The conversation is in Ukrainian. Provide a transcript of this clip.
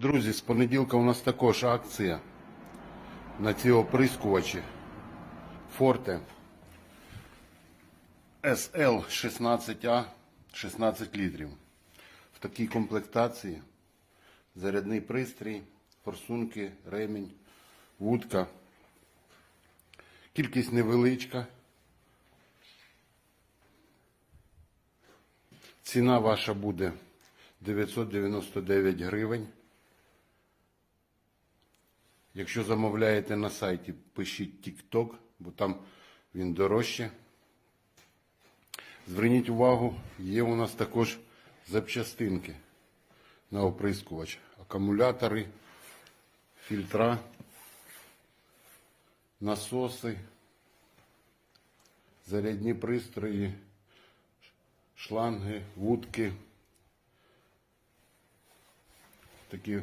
Друзі, з понеділка у нас також акція на ці оприскувачі Forte SL 16A 16 літрів. В такій комплектації зарядний пристрій, форсунки, ремінь, вудка. Кількість невеличка. Ціна ваша буде 999 гривень. Якщо замовляєте на сайті, пишіть TikTok, бо там він дорожче. Зверніть увагу, є у нас також запчастинки на оприскувач. Акумулятори, фільтра, насоси, зарядні пристрої, шланги, вудки. Такі